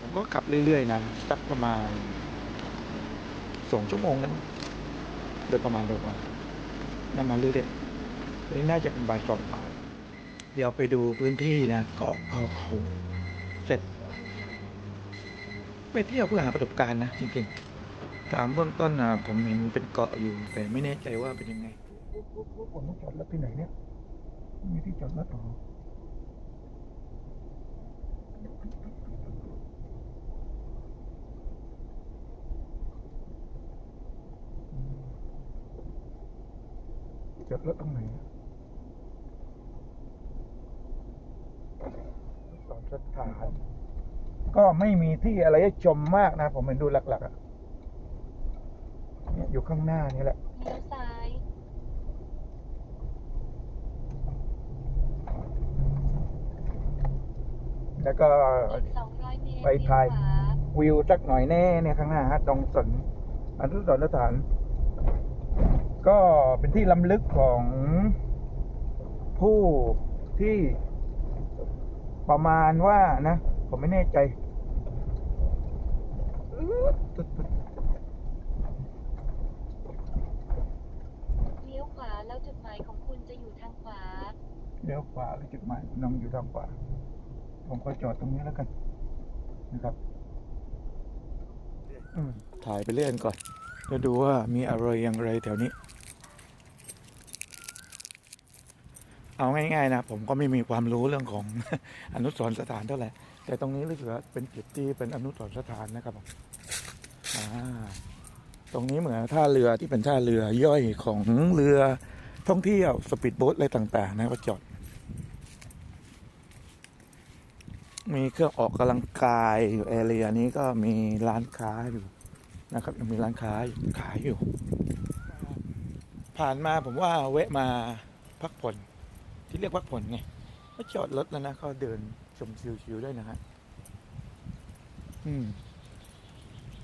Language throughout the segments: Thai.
ผมก็ขับเรื่อยๆนะสักประมาณ สองชั่วโมงนั้นโดยประมาณโดยประมาณนั่นมาเรื่อยๆนี่น่าจะเป็นบ่ายสองบ่ายเดี๋ยวไปดูพื้นที่นะเกาะเขาเขาเสร็จ ไปเที่ยวเพื่อหาประสบการณ์นะจริงๆถามเบื้องต้นนะผมเห็นเป็นเกาะอยู่ แต่ไม่แน่ใจว่าเป็นยังไงผมต้องจอดรถที่ไหนเนี่ยมีที่จอดรถหรอ ดรถตรงไหนสอนสถาน ก็ไม่มีที่อะไรให้ชมมากนะ ผมเห็นดูหลัก ๆ อะเนี่ยอยู่ข้างหน้านี่แหละเลี้ยวซ้ายแล้วก็อีก200เมตรไปถ่ายเลี้วขวา วิวสักหน่อยแน่เนี่ยข้างหน้าฮะตรงสนอนุสรณ์สถาน ก็เป็นที่ล้ำลึกของผู้ที่ประมาณว่านะ ผมไม่แน่ใจ เลี้ยวขวาแล้วจุดหมายของคุณจะอยู่ทางขวา เลี้ยวขวาหรือจุดหมายน้องอยู่ทางขวา ผมก็จอดตรงนี้แล้วกัน นะครับอืมถ่ายไปเรื่อยก่อน จะดูว่ามีอะไรอย่างไรแถวนี้ เอาง่ายๆนะผมก็ไม่มีความรู้เรื่องของอนุสรณ์สถานเท่าไหร่ แต่ตรงนี้รู้สึกว่าเป็นจุดที่เป็นอนุสรณ์สถานนะครับผมตรงนี้เหมือนท่าเรือที่เป็นท่าเรือย่อยของเรือท่องเที่ยวสปีดโบ๊ทอะไรต่าง ๆ นะก็จอด มีเครื่องออกกำลังกายอยู่แอเรียนี้ก็มีร้านค้าอยู่ นะครับยังมีร้านค้าขายอยู่ ผ่านมาผมว่าแวะมาพักผ่อนที่เรียกพักผ่อนไงก็จอดรถแล้วนะก็เดินชมชิวๆได้นะฮะอืม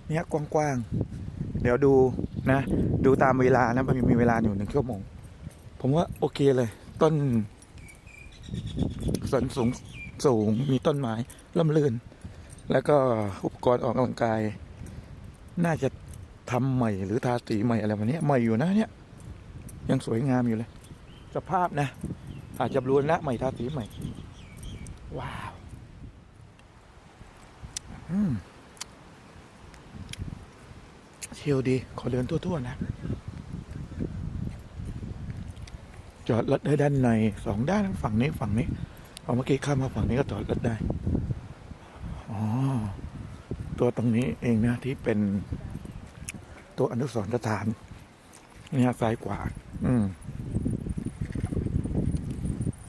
เนี่ยกว้างๆ เดี๋ยวดูนะ ดูตามเวลานะมันมีเวลาอยู่หนึ่งชั่วโมง ผมว่าโอเคเลย ต้นสนสูงสูงมีต้นไม้ล่มลื่น แล้วก็อุปกรณ์ออกกำลังกาย น่าจะทำใหม่หรือทาสีใหม่อะไรแบบนี้ใหม่อยู่นะเนี่ย ยังสวยงามอยู่เลย สภาพนะ อาจจะรูนละใหม่ทาสีใหม่ ว้าวอืมเที่ยวดี ขอเดินทั่วๆนะ จอดรถได้ด้านในสองด้านฝั่งนี้ฝั่งนี้ เอาเมื่อกี้ข้ามมาฝั่งนี้ก็จอดรถได้ ตัวตรงนี้เองนะที่เป็นตัวอนุสรณ์สถานเนี่ยซ้ายขวาอืม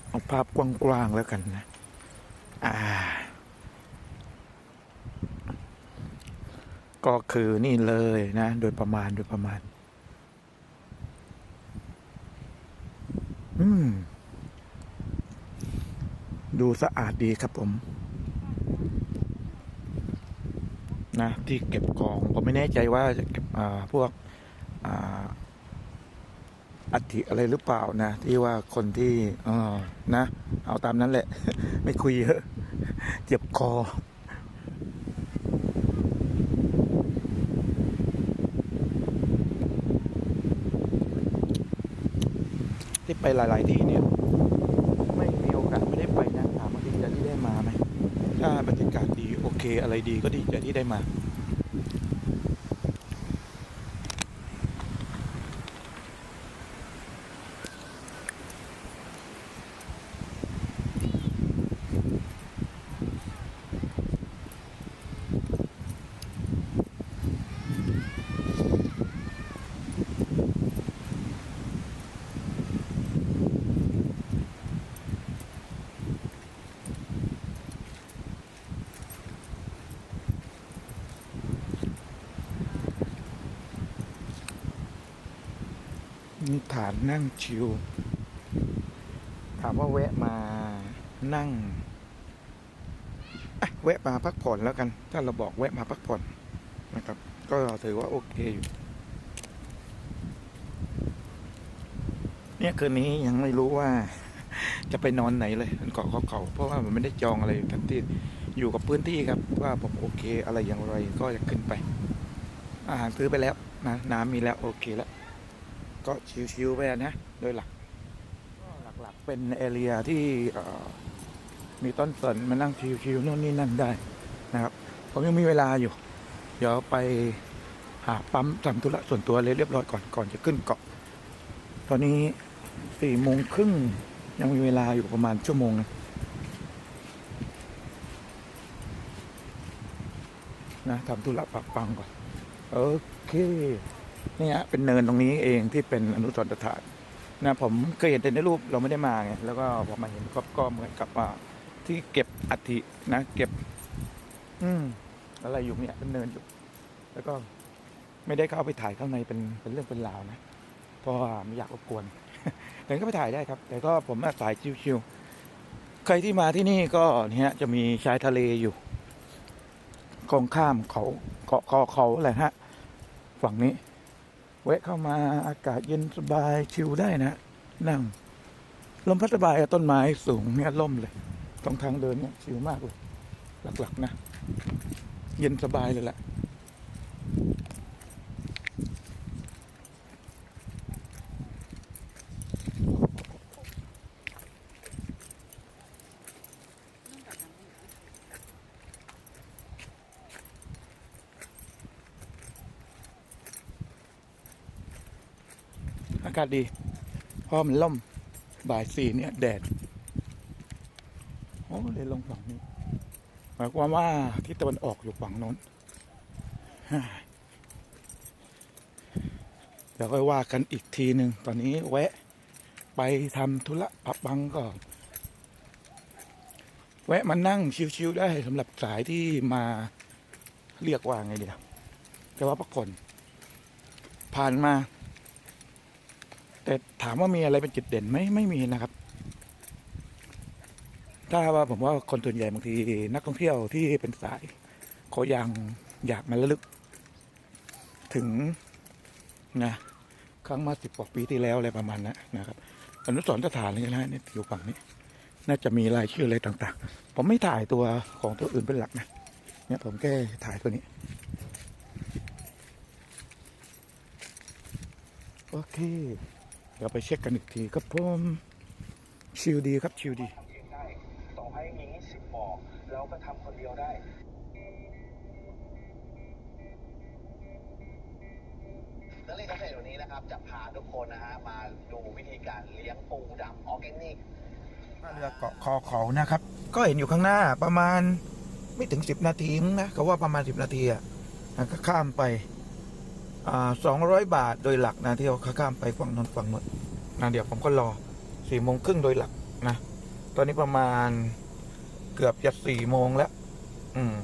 เอาภาพกว้างๆแล้วกันนะ อ่า ก็คือนี่เลยนะ โดยประมาณโดยประมาณ อืม ดูสะอาดดีครับผม นะที่เก็บของผมไม่แน่ใจว่าจะเก็บอ่าพวกอัฐิอะไรหรือเปล่านะ ที่ว่าคนที่เออนะ เอาตามนั้นแหละ ไม่คุยเยอะ เจ็บคอที่ไปหลาย ๆ ที่เนี่ย เคอะไรดีก็ดีใจที่ได้มา นั่งชิลถามว่าแวะมานั่งอะแวะมาพักผ่อนแล้วกัน ถ้าเราบอกแวะมาพักผ่อนนะครับ ก็ถือว่าโอเคอยู่ เนี่ยคืนนี้ยังไม่รู้ว่า จะไปนอนไหนเลยเกาะเขาเขาเพราะว่ามันไม่ได้จองอะไรกันที่อยู่กับพื้นที่ครับ ว่าผมโอเคอะไรอย่างไรก็จะขึ้นไป อาหารซื้อไปแล้วนะน้ำมีแล้วโอเคแล้ว ก็ชิวๆไปนะ โดยหลักหลักๆเป็นแอเรียที่มีต้นสนมานั่งชิวๆโน่นนี่นั่นได้นะครับ ผมยังมีเวลาอยู่ เดี๋ยวไปหาปั๊มทำธุระส่วนตัวเลยเรียบร้อยก่อนก่อนจะขึ้นเกาะ ตอนนี้สี่โมงครึ่งยังมีเวลาอยู่ประมาณชั่วโมงนึงนะทำธุระปักปังก่อน โอเค เนี่ยเป็นเนินตรงนี้เองที่เป็นอนุสรณ์สถานนะผมเคยเห็นแต่ในรูปเราไม่ได้มาไงแล้วก็พอมาเห็นก็ก็เหมือนกับว่าที่เก็บอัฐินะ เก็บ อืมอะไรอยู่เนี่ยเป็นเนินอยู่ แล้วก็ไม่ได้เข้าไปถ่ายข้างในเป็นเป็นเรื่องเป็นราวนะเพราะว่าไม่อยากรบกวนแต่ก็ไปถ่ายได้ครับ แต่ก็ผมมาสายชิวๆใครที่มาที่นี่ก็เนี่ยจะมีชายทะเลอยู่กองข้ามเขาเกาะคอเขาอะไรฮะ ฝั่งนี้ แวะเข้ามาอากาศเย็นสบายชิลได้นะ นั่ง ลมพัดสบายต้นไม้สูงเนี่ยล่มเลย ตรงทางเดินเนี่ยชิลมากเลย หลักๆนะ เย็นสบายเลยแหละากาศดี เพราะมันล่มบ่ายสี่เนี่ย แดด โอ้เลยลงฝั่งนี้ หมายความว่าที่ตะวันออกอยู่ฝั่งโน้นเดี๋ยวค่อยว่ากันอีกทีหนึ่งตอนนี้แวะ ไปทำธุระปับบังก่อนแวะมานั่งชิวๆได้สำหรับสายที่มาเรียกว่าไงเดียวแต่ว่าพักผ่อนผ่านมา แต่ถามว่ามีอะไรเป็นจุดเด่นไหมไม่มีนะครับ ถ้าว่าผมว่าคนส่วนใหญ่บางทีนักท่องเที่ยวที่เป็นสายเขายังอยากมาระลึก ถึงนะครั้งมาสิบกว่าปีที่แล้วอะไรประมาณนั้นนะครับอนุสรณ์สถานอะไรนะเนี่ยอยู่ฝั่งนี้ น่าจะมีรายชื่ออะไรต่างๆ ผมไม่ถ่ายตัวของตัวอื่นเป็นหลักนะเนี่ยผมแค่ถ่ายตัวนี้ โอเค เดี๋ยวไปเช็คกันอีกทีครับผมชิลดีครับชิลดีทำเองได้ต่อให้มีสิบบ่อเราก็ทำคนเดียวได้นักเรียนเกษตรวันนี้นะครับ จะพาทุกคนนะฮะมาดูวิธีการเลี้ยงปูดำออร์แกนิกท่าเรือเกาะคอเขานะครับ ก็เห็นอยู่ข้างหน้าประมาณไม่ถึงสิบนาทีมั้งนะเขาว่าประมาณสิบนาทีอะนะก็ข้ามไปอ่า สองร้อยบาทโดยหลักนะที่เขาข้ามไปฝั่งนนฝั่งหมดนะเดี๋ยวผมก็รอสี่โมงครึ่งโดยหลักนะ ตอนนี้ประมาณเกือบจะสี่โมงแล้ว อืม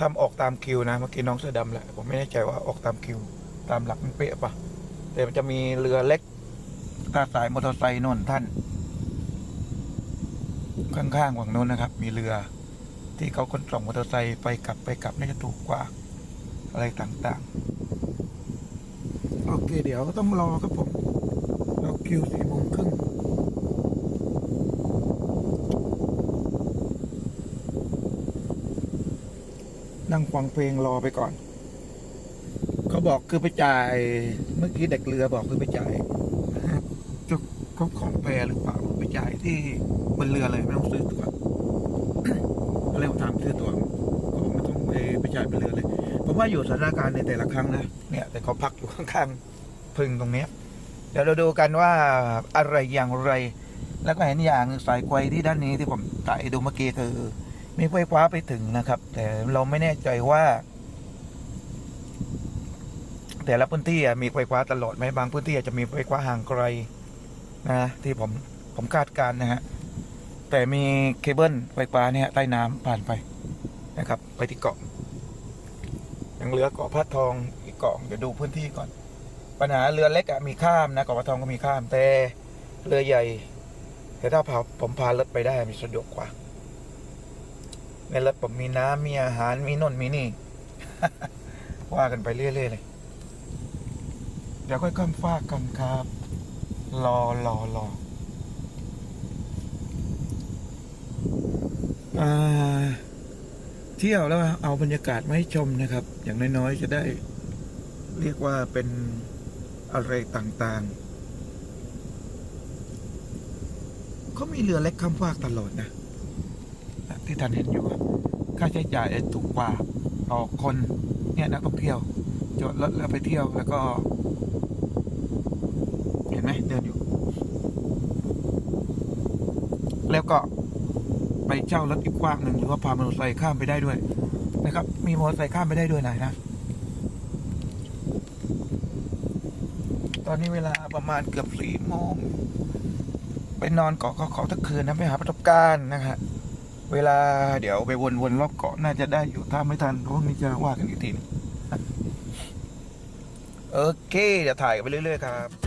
ทำออกตามคิวนะเมื่อกี้น้องเสื้อดำแหละผมไม่แน่ใจว่าออกตามคิว ตามหลักมันเป๊ะปะแต่มันจะมีเรือเล็กถ้าสายมอเตอร์ไซค์นนท่าน ข้างๆฝั่งน้นนะครับ มีเรือ ที่เขาขนส่งมอเตอร์ไซค์ไปกลับไปกลับน่าจะถูกกว่า อะไรต่างๆ โอเค เดี๋ยวต้องรอครับผมรอคิวสี่โมงครึ่งนั่งฟังเพลงรอไปก่อน เขาบอกคือไปจ่าย เมื่อกี้เด็กเรือบอกคือไปจ่ายเจ้าเขาของแพหรือเปล่าไปจ่ายที่บนเรือเลยไม่ต้องซื้อตั๋วก็เลยผมถามซื้อตั๋วเขาบอกไม่ต้องไปไปจ่ายบนเรือเลย ผมว่าอยู่สถานการณ์ในแต่ละครั้งนะเนี่ยแต่เขาพักอยู่ข้างๆพึ่งตรงเนี้ยเดี๋ยวเราดูกันว่าอะไรอย่างไร แล้วก็เห็นอย่างสายไฟที่ด้านนี้ที่ผมถ่ายดูเมื่อกี้คือ มีไฟฟ้าไปถึงนะครับ แต่เราไม่แน่ใจว่า แต่ละพื้นที่มีไฟฟ้าตลอดไหมบางพื้นที่อาจจะมีไฟฟ้าห่างไกลนะที่ผมผมคาดการณ์นะฮะแต่มีเคเบิลไฟฟ้าเนี่ยใต้น้ำผ่านไปนะครับ ไปที่เกาะ ยังเหลือเกาะพัดทองอีกเกาะเดี๋ยวดูพื้นที่ก่อน ปัญหาเรือเล็กอะมีข้ามนะเกาะปะทองก็มีข้ามแต่เรือใหญ่ แต่ถ้าพาผมพารถไปได้มีสะดวกกว่า ในรถผมมีน้ำมีอาหารมีนนมีนี่ ว่ากันไปเรื่อยๆเลยเดี๋ยวค่อยข้ามฟากกันครับ รอรอรออ่า เที่ยวแล้วเอาบรรยากาศมาให้ชมนะครับ อย่างน้อยๆ จะได้เรียกว่าเป็นอะไรต่างๆ เขามีเรือเล็กข้ามฟากตลอดนะ ที่ท่านเห็นอยู่ค่าใช้จ่ายถูกกว่าต่อคนเนี่ยนักท่องเที่ยวจอดรถแล้วไปเที่ยวแล้วก็ เห็นไหมเดินอยู่ แล้วก็ ไปเช่ารถอีกกว้างหนึ่งหรือว่าพามอเตอร์ไซค์ข้ามไปได้ด้วย นะครับ มีมอเตอร์ไซค์ข้ามไปได้ด้วยนะนะ ตอนนี้เวลาประมาณเกือบสี่โมงไปนอนเกาะเขาทั้งคืนนะไปหาประสบการณ์นะฮะเวลาเดี๋ยวไปวนๆรอบเกาะน่าจะได้อยู่ถ้าไม่ทันพวกนี้จะว่ากันอีกทีโอเคเดี๋ยวถ่ายกันไปเรื่อยๆครับ